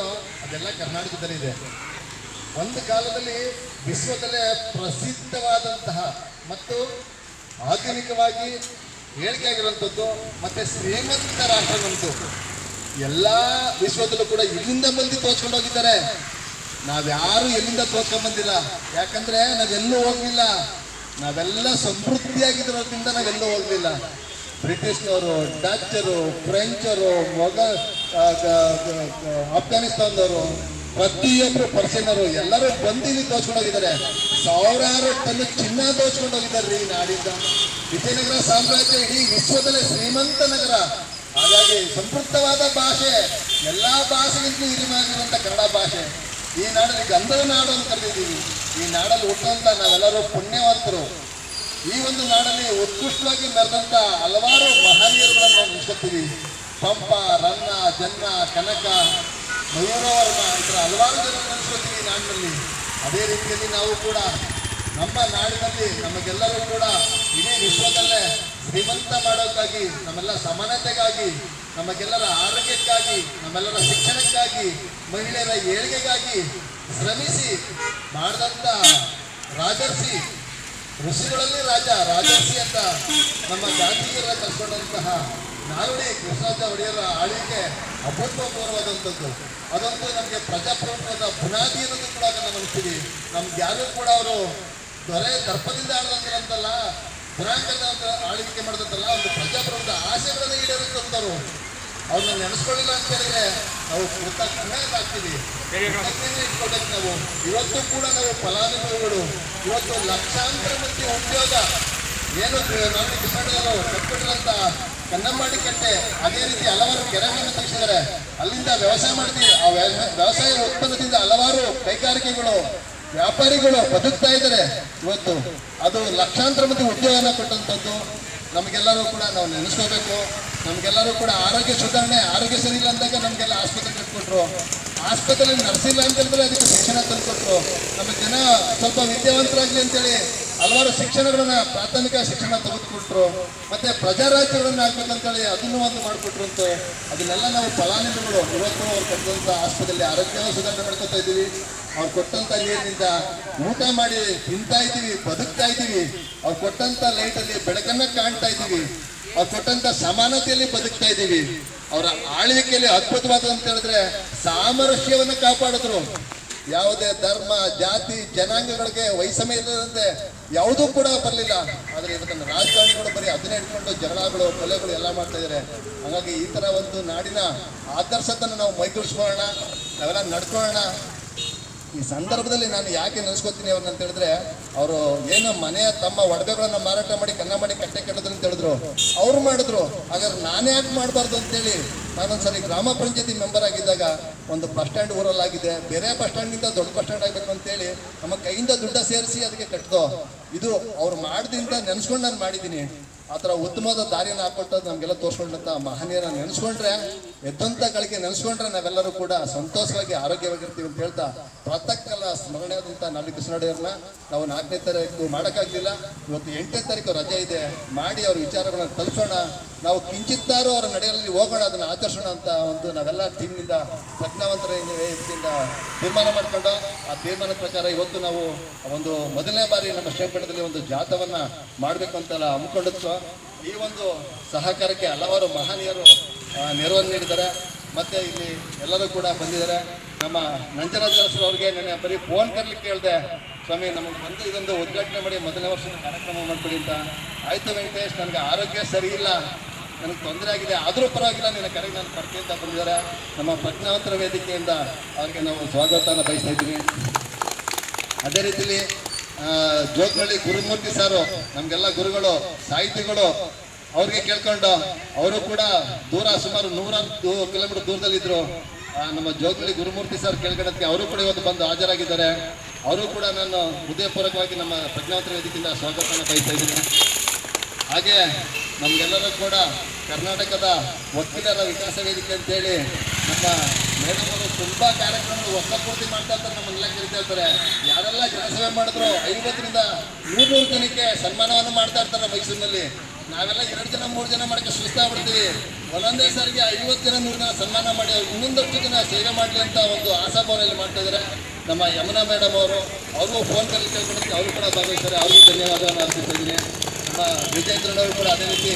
ಅದೆಲ್ಲ ಕರ್ನಾಟಕದಲ್ಲಿದೆ ಒಂದು ಕಾಲದಲ್ಲಿ ವಿಶ್ವದಲ್ಲೇ ಪ್ರಸಿದ್ಧವಾದಂತಹ ಮತ್ತು ಆಧುನಿಕವಾಗಿ ಹೇಳಿಕೆ ಆಗಿರುವಂಥದ್ದು ಮತ್ತೆ ಶ್ರೀಮಂತ ರಾಷ್ಟ್ರ ಎಲ್ಲ ವಿಶ್ವದಲ್ಲೂ ಕೂಡ ಇಲ್ಲಿಂದ ಬಂದು ತೋರ್ಸ್ಕೊಂಡು ಹೋಗಿದ್ದಾರೆ. ನಾವ್ಯಾರು ಎಲ್ಲಿಂದ ತೋರ್ಸ್ಕೊಂಡ್ ಬಂದಿಲ್ಲ. ಯಾಕಂದ್ರೆ ನಾವೆಲ್ಲೂ ಹೋಗ್ಲಿಲ್ಲ. ನಾವೆಲ್ಲ ಸಮೃದ್ಧಿಯಾಗಿರೋದ್ರಿಂದ ನಾವೆಲ್ಲೂ ಹೋಗ್ಲಿಲ್ಲ. ಬ್ರಿಟಿಷ್ನವರು, ಡಚ್ಚರು, ಫ್ರೆಂಚರು ಮೊಘ ಅಫ್ಘಾನಿಸ್ತಾನದವರು ಪ್ರತಿಯೊಬ್ಬರು ಪರ್ಸನ್ನರು ಎಲ್ಲರೂ ಬಂದು ಇಲ್ಲಿ ಸಾವಿರಾರು ತನ್ನ ಚಿನ್ನ ತೋಚ್ಕೊಂಡು ಹೋಗಿದ್ದಾರೆ ಈ ನಾಡಿಂದ ವಿಜಯನಗರ ಸಾಮ್ರಾಜ್ಯ, ಇಡೀ ವಿಶ್ವದಲ್ಲೇ ಶ್ರೀಮಂತ ನಗರ. ಹಾಗಾಗಿ ಸಂಪೃಕ್ತವಾದ ಭಾಷೆ, ಎಲ್ಲ ಭಾಷೆಗಿಂತಲೂ ಹಿರಿಮಾಗಿರುವಂತ ಕನ್ನಡ ಭಾಷೆ. ಈ ನಾಡಲ್ಲಿ ಗಂಧದ ನಾಡು ಅಂತ ಕರೆದಿದ್ದೀವಿ. ಈ ನಾಡಲ್ಲಿ ಹುಟ್ಟುವಂತ ನಾವೆಲ್ಲರೂ ಪುಣ್ಯವಂತರು. ಈ ಒಂದು ನಾಡಲ್ಲಿ ಉತ್ಕೃಷ್ಟವಾಗಿ ಮೆರೆದಂತ ಹಲವಾರು ಮಹನೀಯರುಗಳನ್ನು ನಾವು ನೆನೆಸ್ಕೊತೀವಿ ಪಂಪ, ರನ್ನ, ಜನ್ನ, ಕನಕ, ಮಯೂರವರ್ಮ, ಈ ಥರ ಹಲವಾರು ಜನ ನೆನೆಸ್ಕೊತೀವಿ ನಾಡಿನಲ್ಲಿ. ಅದೇ ರೀತಿಯಲ್ಲಿ ನಾವು ಕೂಡ ನಮ್ಮ ನಾಡಿನಲ್ಲಿ ನಮಗೆಲ್ಲರೂ ಕೂಡ ಇಡೀ ವಿಶ್ವದಲ್ಲೇ ಶ್ರೀಮಂತ ಮಾಡೋಕ್ಕಾಗಿ, ನಮ್ಮೆಲ್ಲ ಸಮಾನತೆಗಾಗಿ, ನಮಗೆಲ್ಲರ ಆರೋಗ್ಯಕ್ಕಾಗಿ, ನಮ್ಮೆಲ್ಲರ ಶಿಕ್ಷಣಕ್ಕಾಗಿ, ಮಹಿಳೆಯರ ಏಳಿಗೆಗಾಗಿ ಶ್ರಮಿಸಿ ಮಾಡಿದಂಥ ರಾಜರ್ಷಿ, ಋಷಿಗಳಲ್ಲಿ ರಾಜ ರಾಜರ್ಷಿ ಅಂತ ನಮ್ಮ ಗಾಂಧೀಜಿಯರ ಕಲ್ಕೊಂಡಂತಹ ನಾಲ್ವಡಿ ಕೃಷ್ಣರಾಜ ಒಡೆಯರ ಆಳ್ವಿಕೆ ಅಭೂತಪೂರ್ವವಾದಂಥದ್ದು. ಅದಂತೂ ನಮಗೆ ಪ್ರಜಾಪ್ರಭುತ್ವದ ಬುನಾದಿ ಅನ್ನೋದು ಕೂಡ ಅದನ್ನು ಅನಿಸ್ತೀವಿ ನಮ್ಗೆ ಯಾರು ಕೂಡ ಅವರು ದೊರೆ ದರ್ಪದಿಂದ ಆಡದಂತಲ್ಲ ದುರಾಂಕದ ಆಳ್ವಿಕೆ ಮಾಡಿದಂತಲ್ಲ, ಒಂದು ಪ್ರಜಾಪ್ರಭುತ್ವದ ಆಸೆಗಳನ್ನು ಈಡೇರಿಸಿದಂಥವ್ರು ಅವ್ರನ್ನ ನೆನೆಸ್ಕೊಳ್ಳಿಲ್ಲ ಅಂತ ಹೇಳಿದ್ರೆ ನಾವು ಕೃತಜ್ಞರಾಗ್ತೀವಿ ಕೃತಜ್ಞತೆ ಇಟ್ಕೊಳ್ಬೇಕು ನಾವು. ಇವತ್ತು ಕೂಡ ನಾವು ಫಲಾನುಭವಿಗಳು, ಇವತ್ತು ಲಕ್ಷಾಂತರ ಮಂದಿ ಉದ್ಯೋಗ. ಏನು ಕರ್ನಾಟಕದವರು ಕಟ್ಕೊಟ್ಟಿರಂತ ಕನ್ನಂಬಾಡಿ ಕಟ್ಟೆ ಅದೇ ರೀತಿ ಹಲವಾರು ಕೆರೆಗಳನ್ನು ತೆಗೆಸಿದ್ದಾರೆ ಅಲ್ಲಿಂದ ವ್ಯವಸಾಯ ಮಾಡ್ತೀವಿ. ಆ ವ್ಯ- ವ್ಯವಸಾಯ ಉತ್ಪನ್ನದಿಂದ ಹಲವಾರು ಕೈಗಾರಿಕೆಗಳು, ವ್ಯಾಪಾರಿಗಳು ಬದುಕ್ತಾ ಇದ್ದಾರೆ. ಇವತ್ತು ಅದು ಲಕ್ಷಾಂತರ ಮಂದಿ ಉದ್ಯೋಗನ ಕೊಟ್ಟಂಥದ್ದು. ನಮಗೆಲ್ಲರೂ ಕೂಡ ನಾವು ನೆನೆಸ್ಕೋಬೇಕು. ನಮಗೆಲ್ಲರೂ ಕೂಡ ಆರೋಗ್ಯ ಸುಧಾರಣೆ, ಆರೋಗ್ಯ ಸರಿ ಇಲ್ಲ ಅಂದಾಗ ನಮಗೆಲ್ಲ ಆಸ್ಪತ್ರೆ ಕಟ್ಕೊಟ್ರು ಆಸ್ಪತ್ರೆಯಲ್ಲಿ ನಡೆಸಿಲ್ಲ ಅಂತ ಹೇಳಿದ್ರೆ ಅದಕ್ಕೆ ಶಿಕ್ಷಣ ತಂದುಕೊಟ್ರು. ನಮ್ಮ ಜನ ಸ್ವಲ್ಪ ವಿದ್ಯಾವಂತರಾಗಲಿ ಅಂತೇಳಿ ಹಲವಾರು ಶಿಕ್ಷಣಗಳನ್ನ ಪ್ರಾಥಮಿಕ ಶಿಕ್ಷಣ ತೆಗೆದುಕೊಟ್ರು. ಮತ್ತೆ ಪ್ರಜಾರಾಜ್ಯಗಳನ್ನ ಹೇಳಿ ಅದನ್ನು ಒಂದು ಮಾಡಿಕೊಟ್ರು ಅಂತ ಅದನ್ನೆಲ್ಲ ನಾವು ಫಲಾನುಭವಿಗಳು ಇವತ್ತು ಅವ್ರು ಕಟ್ಟಿದಂಥ ಆಸ್ಪತ್ರೆಯಲ್ಲಿ ಆರೋಗ್ಯ ಸುಧಾರಣೆ ಮಾಡ್ಕೊತಾ ಇದ್ದೀವಿ. ಅವ್ರು ಕೊಟ್ಟಂತ ನೀರಿನಿಂದ ಊಟ ಮಾಡಿ ತಿಂತಾ ಇದ್ದೀವಿ, ಬದುಕ್ತಾ ಇದ್ದೀವಿ. ಅವ್ರು ಕೊಟ್ಟಂತ ಲೈಟಲ್ಲಿ ಬೆಳಕನ್ನ ಕಾಣ್ತಾ ಇದ್ದೀವಿ. ಅವ್ರು ಕೊಟ್ಟಂತ ಸಮಾನತೆಯಲ್ಲಿ ಬದುಕ್ತಾ ಇದ್ದೀವಿ. ಅವರ ಆಳ್ವಿಕೆಯಲ್ಲಿ ಅದ್ಭುತವಾದ ಅಂತ ಹೇಳಿದ್ರೆ ಸಾಮರಸ್ಯವನ್ನ ಕಾಪಾಡಿದ್ರು. ಯಾವುದೇ ಧರ್ಮ, ಜಾತಿ, ಜನಾಂಗಗಳಿಗೆ ವೈಸಮ್ಯ ಇಲ್ಲದಂತೆ ಯಾವುದೂ ಕೂಡ ಬರಲಿಲ್ಲ. ಆದರೆ ಇವತ್ತಿನ ರಾಜಕಾರಣಿಗಳು ಬರೀ ಅದನ್ನೇ ಇಟ್ಕೊಂಡು ಜಗಳಗಳು, ಕೊಲೆಗಳು ಎಲ್ಲ ಮಾಡ್ತಾ ಇದ್ದಾರೆ ಹಾಗಾಗಿ ಈ ಥರ ಒಂದು ನಾಡಿನ ಆದರ್ಶತನ ನಾವು ಮೈಗೂಡಿಸ್ಕೊಳ್ಳೋಣ. ನಾವೆಲ್ಲ ನಡ್ಕೊಳ್ಳೋಣ. ಈ ಸಂದರ್ಭದಲ್ಲಿ ನಾನು ಯಾಕೆ ನೆನೆಸ್ಕೊತೀನಿ ಅವ್ರನ್ನ ಅಂತ ಹೇಳಿದ್ರೆ ಅವರು ಏನು ಮನೆಯ ತಮ್ಮ ಒಡವೆಗಳನ್ನ ಮಾರಾಟ ಮಾಡಿ, ಕನ್ನ ಮಾಡಿ ಕಟ್ಟೆ ಕೆಟ್ಟದ್ರು ಅಂತ ಹೇಳಿದ್ರು. ಅವ್ರು ಮಾಡಿದ್ರು. ಹಾಗಾದ್ರೆ ನಾನೇ ಯಾಕೆ ಮಾಡಬಾರ್ದು ಅಂತೇಳಿ ನಾನೊಂದ್ಸರಿ ಗ್ರಾಮ ಪಂಚಾಯತಿ ಮೆಂಬರ್ ಆಗಿದ್ದಾಗ ಒಂದು ಬಸ್ ಸ್ಟ್ಯಾಂಡ್ ಊರಲ್ಲಾಗಿದೆ ಬೇರೆ ಬಸ್ ಸ್ಟ್ಯಾಂಡ್ಗಿಂತ ದೊಡ್ಡ ಬಸ್ ಸ್ಟ್ಯಾಂಡ್ ಆಗಬೇಕು ಅಂತೇಳಿ ನಮ್ಮ ಕೈಯಿಂದ ದುಡ್ಡ ಸೇರಿಸಿ ಅದಕ್ಕೆ ಕಟ್ಟಿದೋ ಇದು ಅವ್ರು ಮಾಡ್ದಿಂದ ನೆನೆಸ್ಕೊಂಡು ನಾನು ಮಾಡಿದ್ದೀನಿ. ಆ ಥರ ಉತ್ತಮವಾದ ದಾರಿಯನ್ನು ಹಾಕೊಟ್ಟು ನಮಗೆಲ್ಲ ತೋರಿಸ್ಕೊಂಡಂಥ ಮಹನೀಯರನ್ನು ನೆನೆಸ್ಕೊಂಡ್ರೆ ಎದ್ದಂತ ಗಳಿಗೆ ನೆನೆಸ್ಕೊಂಡ್ರೆ ನಾವೆಲ್ಲರೂ ಕೂಡ ಸಂತೋಷವಾಗಿ ಆರೋಗ್ಯವಾಗಿರ್ತೀವಿ ಅಂತ ಹೇಳ್ತಾ ಪ್ರತಕ್ಕಲ್ಲ ಸ್ಮರಣೆ ಆದಂತ ನಾಲ್ಕು ಕೃಷ್ಣಡೆಯವ್ರನ್ನ ನಾವು ನಾಲ್ಕನೇ ತಾರೀಕು ಮಾಡೋಕ್ಕಾಗಲಿಲ್ಲ. ಇವತ್ತು ಎಂಟನೇ ತಾರೀಕು ರಜೆ ಇದೆ. ಮಾಡಿ ಅವ್ರ ವಿಚಾರಗಳನ್ನ ತಲುಪೋಣ ನಾವು ಕಿಂಚಿತ್ತಾರು ಅವರ ನಡೆಯಲ್ಲಿ ಹೋಗೋಣ, ಅದನ್ನು ಆಚರಿಸೋಣ ಅಂತ ಒಂದು ನಾವೆಲ್ಲ ಟೀಮ್ನಿಂದ ಪ್ರಜ್ಞಾವಂತರ ತೀರ್ಮಾನ ಮಾಡ್ಕೊಂಡು ಆ ತೀರ್ಮಾನ ಪ್ರಕಾರ ಇವತ್ತು ನಾವು ಒಂದು ಮೊದಲನೇ ಬಾರಿ ನಮ್ಮ ಶ್ರೀಪಟ್ಟಣದಲ್ಲಿ ಒಂದು ಜಾಥವನ್ನ ಮಾಡಬೇಕು ಅಂತೆಲ್ಲ ಹಮ್ಮಿಕೊಂಡಿತ್ತು ಈ ಒಂದು ಸಹಕಾರಕ್ಕೆ ಹಲವಾರು ಮಹನೀಯರು ನೆರವನ್ನು ನೀಡಿದ್ದಾರೆ. ಮತ್ತು ಇಲ್ಲಿ ಎಲ್ಲರೂ ಕೂಡ ಬಂದಿದ್ದಾರೆ. ನಮ್ಮ ನಂಜರಾಜ ಅವ್ರಿಗೆ ನೆನ್ನೆ ಬರೀ ಫೋನ್ ಕರ್ಲಿಕ್ಕೆ ಹೇಳಿದೆ, ಸ್ವಾಮಿ, ನಮಗೆ ಬಂದು ಇದೊಂದು ಉದ್ಘಾಟನೆ ಮಾಡಿ ಮೊದಲನೇ ವರ್ಷದ ಕಾರ್ಯಕ್ರಮ ಮಾಡಿಕೊಡಿ ಅಂತ. ಆಯಿತು ವೆಂಕಟೇಶ್, ನನಗೆ ಆರೋಗ್ಯ ಸರಿ ಇಲ್ಲ. ನನಗೆ ತೊಂದರೆ ಆಗಿದೆ. ಆದರೂ ಪರವಾಗಿಲ್ಲ, ನಿನ್ನ ಕರೆಗೆ ನಾನು ಬರ್ತೀನಿ ಅಂತ ಬಂದಿದ್ದಾರೆ. ನಮ್ಮ ಪ್ರಜ್ಞಾವಂತರ ವೇದಿಕೆಯಿಂದ ಅವರಿಗೆ ನಾವು ಸ್ವಾಗತನ ಬಯಸ್ತಾ ಇದ್ದೀವಿ. ಅದೇ ರೀತಿಯಲ್ಲಿ ಜೋಗನಹಳ್ಳಿ ಗುರುಮೂರ್ತಿ ಸಾರು, ನಮಗೆಲ್ಲ ಗುರುಗಳು, ಸಾಹಿತಿಗಳು ಅವ್ರಿಗೆ ಕೇಳ್ಕೊಂಡು ಅವರು ಕೂಡ ದೂರ ಸುಮಾರು ನೂರಾರು ಕಿಲೋಮೀಟರ್ ದೂರದಲ್ಲಿ ದೂರದಲ್ಲಿದ್ದರು ನಮ್ಮ ಜೋಗಲಿ ಗುರುಮೂರ್ತಿ ಸರ್ ಕೇಳ್ಕೊಳ್ಳೋದಕ್ಕೆ ಅವರು ಕೂಡ ಇವತ್ತು ಬಂದು ಹಾಜರಾಗಿದ್ದಾರೆ. ಅವರು ಕೂಡ ನಾನು ಹೃದಯಪೂರ್ವಕವಾಗಿ ನಮ್ಮ ಪ್ರಜ್ಞಾವಂತರ ವೇದಿಕೆಯಿಂದ ಸ್ವಾಗತವನ್ನು ಬಯಸ್ತಾ ಇದ್ದೀನಿ. ಹಾಗೆ ನಮಗೆಲ್ಲರೂ ಕೂಡ ಕರ್ನಾಟಕದ ವಕೀಲರ ವಿಕಾಸ ವೇದಿಕೆ ಅಂತೇಳಿ ನಮ್ಮ ಮೇಡಮ್ ಅವರು ತುಂಬಾ ಕಾರ್ಯಕ್ರಮಗಳು ಹೊಸ ಪೂರ್ತಿ ಮಾಡ್ತಾ ಇರ್ತಾರೆ ನಮ್ಮನ್ನೆಲ್ಲ ಕರಿತಾ ಇರ್ತಾರೆ. ಯಾರೆಲ್ಲ ಜನಸೇವೆ ಮಾಡಿದ್ರು, ಐವತ್ತರಿಂದ ನೂರು ನೂರು ಜನಕ್ಕೆ ಸನ್ಮಾನವನ್ನು ಮಾಡ್ತಾ ಇರ್ತಾರೆ ಮೈಸೂರಿನಲ್ಲಿ. ನಾವೆಲ್ಲ ಎರಡು ಜನ, ಮೂರು ಜನ ಮಾಡಕ್ಕೆ ಸುಸ್ತಾಗ್ಬಿಡ್ತೀವಿ ಒಂದೊಂದೇ ಸಾರಿಗೆ ಐವತ್ತು ಜನ, ನೂರು ಜನ ಸನ್ಮಾನ ಮಾಡಿ, ಇನ್ನೊಂದಷ್ಟು ಜನ ಸೇವೆ ಮಾಡಲಿ ಅಂತ ಒಂದು ಆಶಾಭಾವನೆಯಲ್ಲಿ ಮಾಡ್ತಾ ಇದ್ದಾರೆ. ನಮ್ಮ ಯಮುನಾ ಮೇಡಮ್ ಅವರು, ಅವ್ರಿಗೂ ಫೋನ್ ಕೇಳ್ಕೊಂಡು ಅವರು ಕೂಡ ಭಾಗವಹಿಸ್ತಾರೆ. ಅವ್ರಿಗೂ ಧನ್ಯವಾದ ಅರ್ಪಿಸ್ತಾ ಇದ್ದೀನಿ. ನಮ್ಮ ವಿಜೇಂದ್ರನವರು ಕೂಡ ಅದೇ ರೀತಿ